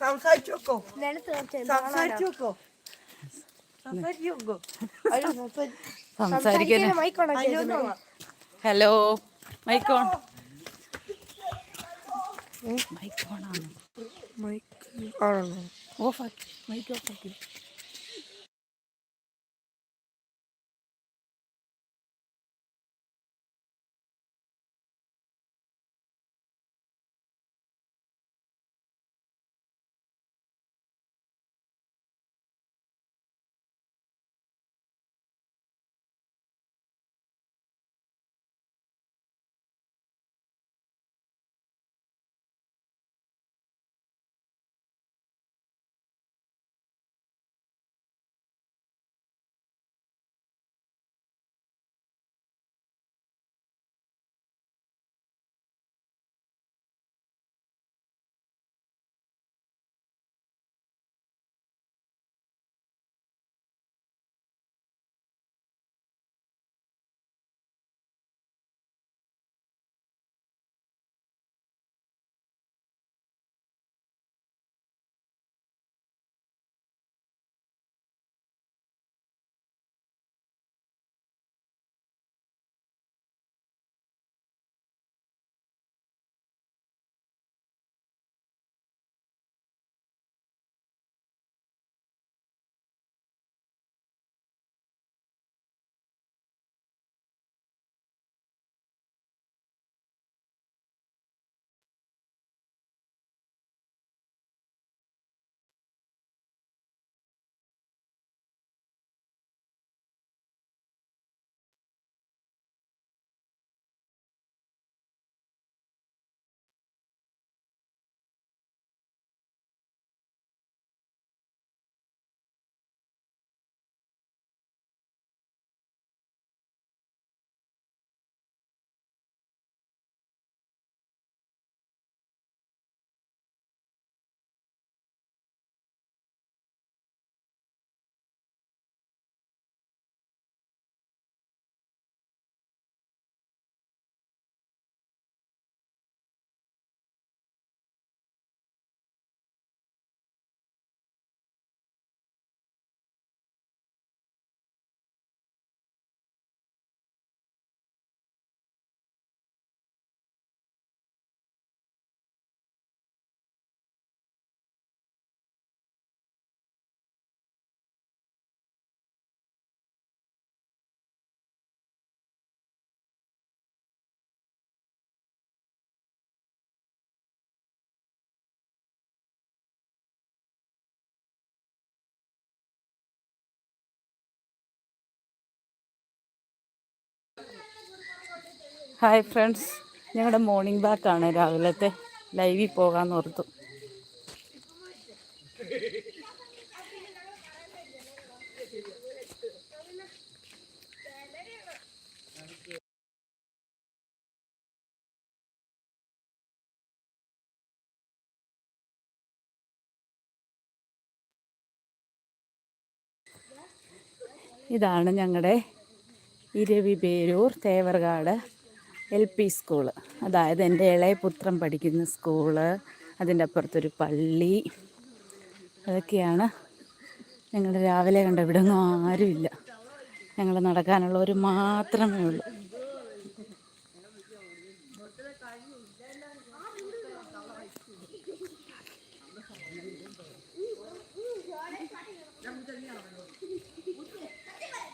സംസാരിച്ചു നോക്കോ സംസാരിച്ചു നോക്കോ. ഹലോ മൈക്കോൺ മൈക്കോണാണ് ആണോ. ഓഫാക്കി മൈക്ക് ഹായ് ഫ്രണ്ട്സ് ഞങ്ങളുടെ മോർണിംഗ് ബാക്കാണ് രാവിലത്തെ. ലൈവിൽ പോകാൻ ഓർത്തു. ഇതാണ് ഞങ്ങളുടെ Iravi Peroor Thevarkad L P school. അതായത് എന്റെ ഇളയ പുത്രൻ പഠിക്കുന്ന സ്കൂൾ. അതിന്റെ അപ്പുറത്തൊരു പള്ളി. അതൊക്കെയാണ് ഞങ്ങൾ രാവിലെ കണ്ട ഇവിടെ ഒന്നും ആരുമില്ല ഞങ്ങൾ നടക്കാനുള്ളവർ മാത്രമേ ഉള്ളൂ.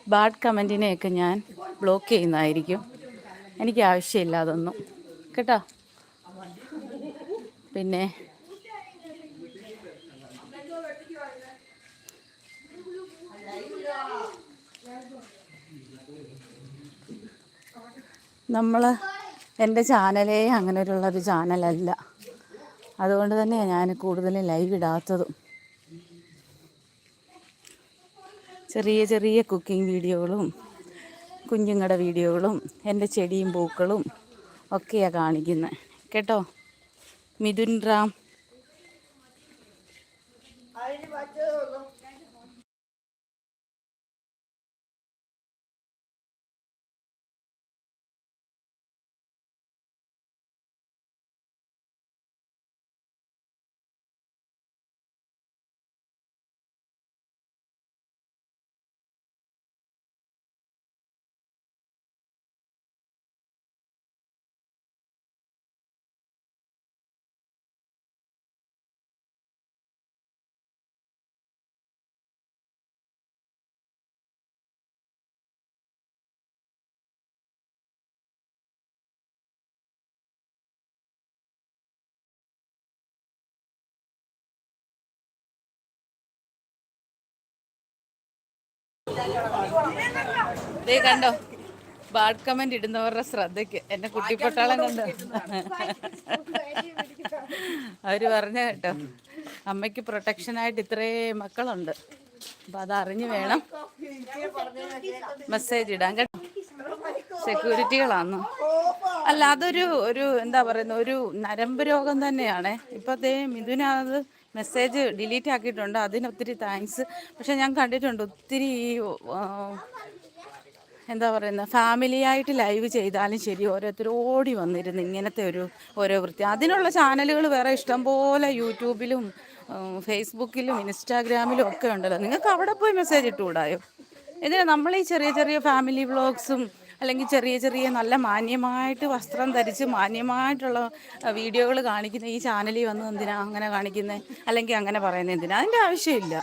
ബാഡ് കമന്റിനെയൊക്കെ ഞാൻ ബ്ലോക്ക് ചെയ്യുന്നതായിരിക്കും. എനിക്ക് ആവശ്യമില്ല അതൊന്നും. കേട്ടോ? പിന്നെ നമ്മൾ എന്റെ ചാനലേ അങ്ങനെയുള്ളൊരു ചാനലല്ല. അതുകൊണ്ട് തന്നെയാണ് ഞാൻ കൂടുതലും ലൈവ് ഇടാത്തതും. ചെറിയ ചെറിയ കുക്കിംഗ് വീഡിയോകളും കുഞ്ഞുങ്ങളുടെ വീഡിയോകളും എന്റെ ചെടിയും പൂക്കളും ഒക്കെയാണ് കാണിക്കുന്നത്. കേട്ടോ? മിഥുൻ റാം. ദേ കണ്ടോ? ബാഡ് കമന്റ് ഇടുന്നവരുടെ ശ്രദ്ധയ്ക്ക്. എന്നെ കുട്ടിപ്പൊട്ടാളം കണ്ടോ? അവർ പറഞ്ഞ കേട്ടോ. അമ്മയ്ക്ക് പ്രൊട്ടക്ഷനായിട്ട് ഇത്രേ മക്കളുണ്ട്. അപ്പൊ അതറിഞ്ഞു വേണം മെസ്സേജ് ഇടാൻ കേട്ടോ. സെക്യൂരിറ്റികളാന്ന് അല്ല അതൊരു ഒരു എന്താ പറയുന്ന ഒരു നരമ്പ് രോഗം തന്നെയാണ്. അതേ മിഥുനത് മെസ്സേജ് ഡിലീറ്റ് ആക്കിയിട്ടുണ്ട്. അതിന് ഒത്തിരി താങ്ക്സ് പക്ഷെ ഞാൻ കണ്ടിട്ടുണ്ട് ഒത്തിരി എന്താ പറയുന്നത് ഫാമിലിയായിട്ട് ലൈവ് ചെയ്താലും ശരി ഓരോരുത്തർ ഓടി വന്നിരുന്നു ഇങ്ങനത്തെ ഒരു ഓരോ വൃത്തി. അതിനുള്ള ചാനലുകൾ വേറെ ഇഷ്ടംപോലെ യൂട്യൂബിലും ഫേസ്ബുക്കിലും ഇൻസ്റ്റാഗ്രാമിലും ഒക്കെ ഉണ്ടല്ലോ. നിങ്ങൾക്ക് അവിടെ പോയി മെസ്സേജ് ഇട്ടുകൂടായോ? ഇതിന് നമ്മൾ ഈ ചെറിയ ചെറിയ ഫാമിലി വ്ളോഗ്സും അല്ലെങ്കിൽ ചെറിയ ചെറിയ നല്ല മാന്യമായിട്ട് വസ്ത്രം ധരിച്ച് മാന്യമായിട്ടുള്ള വീഡിയോകൾ കാണിക്കുന്ന ഈ ചാനലിൽ വന്ന് എന്തിനാ അങ്ങനെ കാണിക്കുന്നത് അല്ലെങ്കിൽ അങ്ങനെ പറയുന്നത് എന്തിനാ? അതിന്റെ ആവശ്യമില്ല.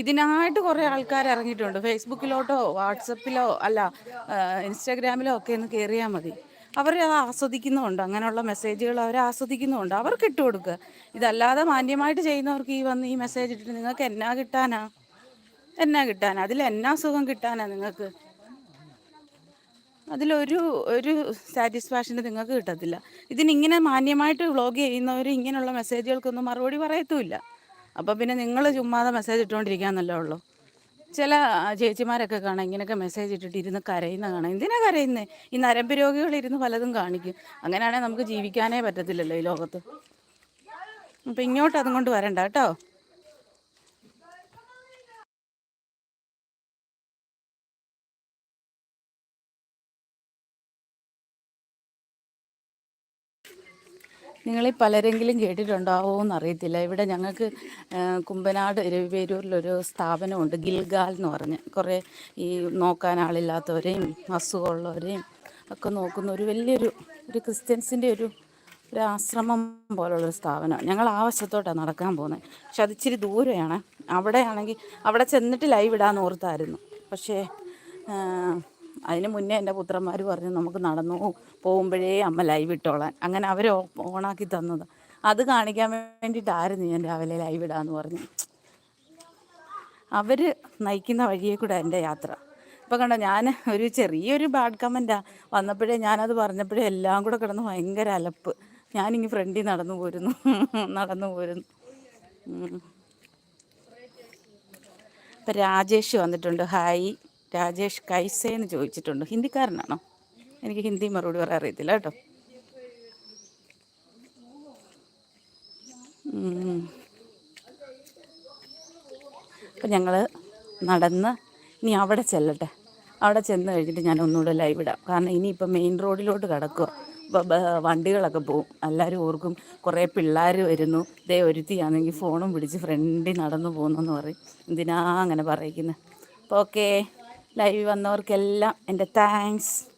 ഇതിനായിട്ട് കുറേ ആൾക്കാർ ഇറങ്ങിയിട്ടുണ്ട്. ഫേസ്ബുക്കിലോട്ടോ വാട്സപ്പിലോ അല്ല ഇൻസ്റ്റാഗ്രാമിലോ ഒക്കെ ഒന്ന് കയറിയാൽ മതി. അവർ അത് ആസ്വദിക്കുന്നുണ്ട്. അങ്ങനെയുള്ള മെസ്സേജുകൾ അവർ ആസ്വദിക്കുന്നുണ്ട്. അവർക്ക് ഇട്ട് കൊടുക്കുക. ഇതല്ലാതെ മാന്യമായിട്ട് ചെയ്യുന്നവർക്ക് ഈ വന്ന് ഈ മെസ്സേജ് ഇട്ടിട്ട് നിങ്ങൾക്ക് എന്നാ കിട്ടാനാ? എന്നാ കിട്ടാനാ? അതിൽ എന്നാ സുഖം കിട്ടാനാ നിങ്ങൾക്ക്? അതിലൊരു ഒരു സാറ്റിസ്ഫാക്ഷൻ നിങ്ങൾക്ക് കിട്ടത്തില്ല. ഇതിനിങ്ങനെ മാന്യമായിട്ട് വ്ളോഗ് ചെയ്യുന്നവർ ഇങ്ങനെയുള്ള മെസ്സേജുകൾക്കൊന്നും മറുപടി പറയത്തുമില്ല. അപ്പോൾ പിന്നെ നിങ്ങൾ ചുമ്മാതെ മെസ്സേജ് ഇട്ടുകൊണ്ടിരിക്കാന്നല്ലേ ഉള്ളൂ. ചില ചേച്ചിമാരൊക്കെ കാണാം ഇങ്ങനെയൊക്കെ മെസ്സേജ് ഇട്ടിട്ട് ഇരുന്ന് കരയുന്ന കാണാം. എന്തിനാ കരയുന്നത് ഈ നരമ്പ് രോഗികൾ ഇരുന്ന് പലതും കാണിക്കും. അങ്ങനെയാണെങ്കിൽ നമുക്ക് ജീവിക്കാനേ പറ്റത്തില്ലല്ലോ ഈ ലോകത്ത്. അപ്പം ഇങ്ങോട്ട് അതും കൊണ്ട് വരണ്ട കേട്ടോ. നിങ്ങളിൽ പലരെങ്കിലും കേട്ടിട്ടുണ്ടാവോ എന്നറിയത്തില്ല ഇവിടെ ഞങ്ങൾക്ക് കുമ്പനാട് രവിപേരൂരിലൊരു സ്ഥാപനമുണ്ട് ഗിൽഗാൽ എന്ന് പറഞ്ഞ്. കുറേ ഈ നോക്കാൻ ആളില്ലാത്തവരെയും അസുഖമുള്ളവരെയും ഒക്കെ നോക്കുന്ന ഒരു വലിയൊരു ഒരു ക്രിസ്ത്യൻസിന്റെ ഒരു ഒരു ആശ്രമം പോലുള്ളൊരു സ്ഥാപനം ഞങ്ങൾ ആ വശത്തോട്ടാണ് നടക്കാൻ പോകുന്നത്. പക്ഷെ അതിച്ചിരി ദൂരെയാണ്. അവിടെയാണെങ്കിൽ അവിടെ ചെന്നിട്ട് ലൈവ് ഇടാമെന്ന് ഓർത്തായിരുന്നു. പക്ഷേ അതിന് മുന്നേ എന്റെ പുത്രന്മാർ പറഞ്ഞു നമുക്ക് നടന്നു പോകുമ്പോഴേ അമ്മ ലൈവ് ഇട്ടോളാൻ. അങ്ങനെ അവർ ഓണാക്കി തന്നത്. അത് കാണിക്കാൻ വേണ്ടിയിട്ടായിരുന്നു ഞാൻ രാവിലെ ലൈവ് ഇടാന്ന് പറഞ്ഞു. അവർ നയിക്കുന്ന വഴിയെ കൂടെ എന്റെ യാത്ര. ഇപ്പം കണ്ടോ ഞാൻ ഒരു ചെറിയൊരു ബാഡ് കമന്റാണ് വന്നപ്പോഴേ ഞാനത് പറഞ്ഞപ്പോഴേ എല്ലാം കൂടെ കിടന്ന് ഭയങ്കര അലപ്പ്. ഞാനിങ്ങ് ഫ്രണ്ടിൽ നടന്നു പോരുന്നു. നടന്നു പോരുന്നു. ഇപ്പം രാജേഷ് വന്നിട്ടുണ്ട്. ഹായ്. രാജേഷ് കൈസേ എന്ന് ചോദിച്ചിട്ടുണ്ട്. ഹിന്ദിക്കാരനാണോ? എനിക്ക് ഹിന്ദി മറുപടി പറയാൻ അറിയത്തില്ല കേട്ടോ. അപ്പം ഞങ്ങൾ നടന്ന് ഇനി അവിടെ ചെല്ലട്ടെ. അവിടെ ചെന്ന് കഴിഞ്ഞിട്ട് ഞാൻ ഒന്നുകൂടെ ലൈവ് ഇടാം. കാരണം ഇനിയിപ്പോൾ മെയിൻ റോഡിലോട്ട് കിടക്കുക വണ്ടികളൊക്കെ പോവും. എല്ലാവരും ഓർക്കും കുറേ പിള്ളേർ വരുന്നു. ദേ ഒരുത്തിയാണെങ്കിൽ ഫോണും പിടിച്ച് ഫ്രണ്ടി നടന്നു പോകുന്നെന്ന് പറയും. എന്തിനാ അങ്ങനെ പറയിക്കുന്നത് അപ്പോൾ ഓക്കെ ലൈവ് വന്നവർക്കെല്ലാം എന്റെ താങ്ക്സ്.